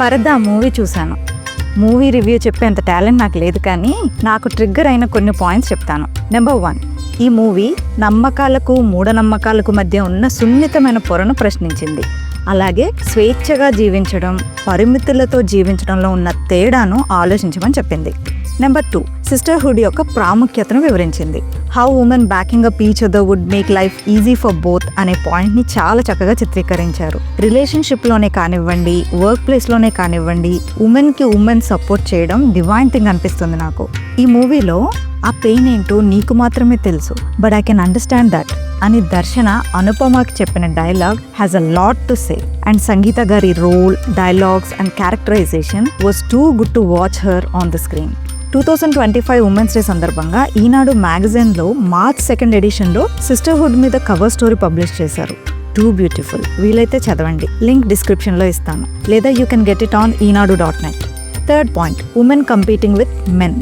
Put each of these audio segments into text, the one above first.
పరదా మూవీ చూశాను. Movie review చెప్పేంత టాలెంట్ నాకు లేదు కానీ నాకు ట్రిగ్గర్ అయిన కొన్ని పాయింట్స్ చెప్తాను. నెంబర్ వన్ ఈ మూవీ నమ్మకాలకు మూఢనమ్మకాలకు మధ్య ఉన్న సున్నితమైన పొరను ప్రశ్నించింది. అలాగే స్వేచ్ఛగా జీవించడం పరిమితులతో జీవించడంలో ఉన్న తేడాను ఆలోచించమని చెప్పింది. నెంబర్ టూ సిస్టర్హుడ్ యొక్క ప్రాముఖ్యతను వివరించింది. How women backing up each other would make life easy for both అనే పాయింట్ని చాలా చక్కగా చిత్రీకరించారు. రిలేషన్షిప్లోనే కానివ్వండి వర్క్ ప్లేస్లోనే కానివ్వండి ఉమెన్కి ఉమెన్ సపోర్ట్ చేయడం డివైన్ థింగ్ అనిపిస్తుంది నాకు. ఈ మూవీలో ఆ పెయిన్ ఏంటో నీకు మాత్రమే తెలుసు but I can understand that అని దర్శన అనుపమకి చెప్పిన dialogue has a lot to say and Sangeetha గారి role dialogues and characterisation was too good to watch her on the screen two thousand twenty five women's day సందర్భంగా ఈనాడు మ్యాగజైన్లో March second ఎడిషన్లో sisterhood మీద cover story publish చేశారు. Too beautiful వీలైతే చదవండి. Link డిస్క్రిప్షన్లో ఇస్తాను. లేదా you can get it on Eenadu dot net. Third point. Women competing with men.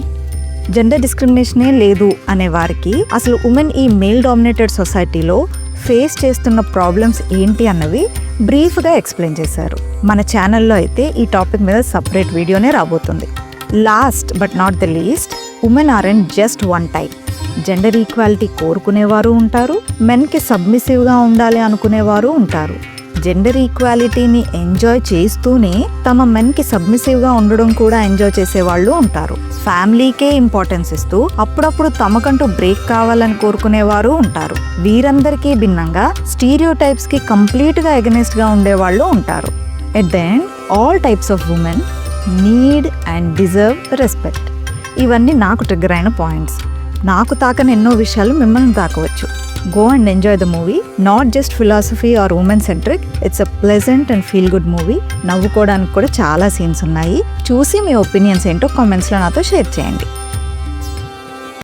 Gender డిస్క్రిమినేషనే లేదు అనే వారికి అసలు ఉమెన్ ఈ మేల్ డామినేటెడ్ సొసైటీలో ఫేస్ చేస్తున్న ప్రాబ్లమ్స్ ఏంటి అన్నవి బ్రీఫ్గా ఎక్స్ప్లెయిన్ చేశారు. మన ఛానల్లో అయితే ఈ టాపిక్ మీద సపరేట్ వీడియోనే రాబోతుంది. Last but not the least women are and just one type gender equality కోరుకునేవారు ఉంటారు మెన్కి సబ్మిసివ్గా ఉండాలి అనుకునేవారు ఉంటారు. జెండర్ ఈక్వాలిటీని ఎంజాయ్ చేస్తూనే తమ మెన్కి సబ్మిసివ్గా ఉండడం కూడా ఎంజాయ్ చేసే వాళ్ళు ఉంటారు. ఫ్యామిలీకే ఇంపార్టెన్స్ ఇస్తూ అప్పుడప్పుడు తమకంటూ బ్రేక్ కావాలని కోరుకునేవారు ఉంటారు. వీరందరికీ భిన్నంగా స్టీరియో టైప్స్కి కంప్లీట్గా ఎగనెస్ట్గా ఉండేవాళ్ళు ఉంటారు. At the end all types of women need and deserve respect. ఇవన్నీ నాకు ట్రిగ్గర్ అయిన పాయింట్స్ నాకు తాకని ఎన్నో విషయాలు మిమ్మల్ని తాకవచ్చు. Go and enjoy the movie not just philosophy or women centric it's a pleasant and feel good movie నవ్వుకోవడానికి కూడా చాలా scenes ఉన్నాయి. చూసి మీ ఒపీనియన్స్ ఏంటో కామెంట్స్లో నాతో షేర్ చేయండి.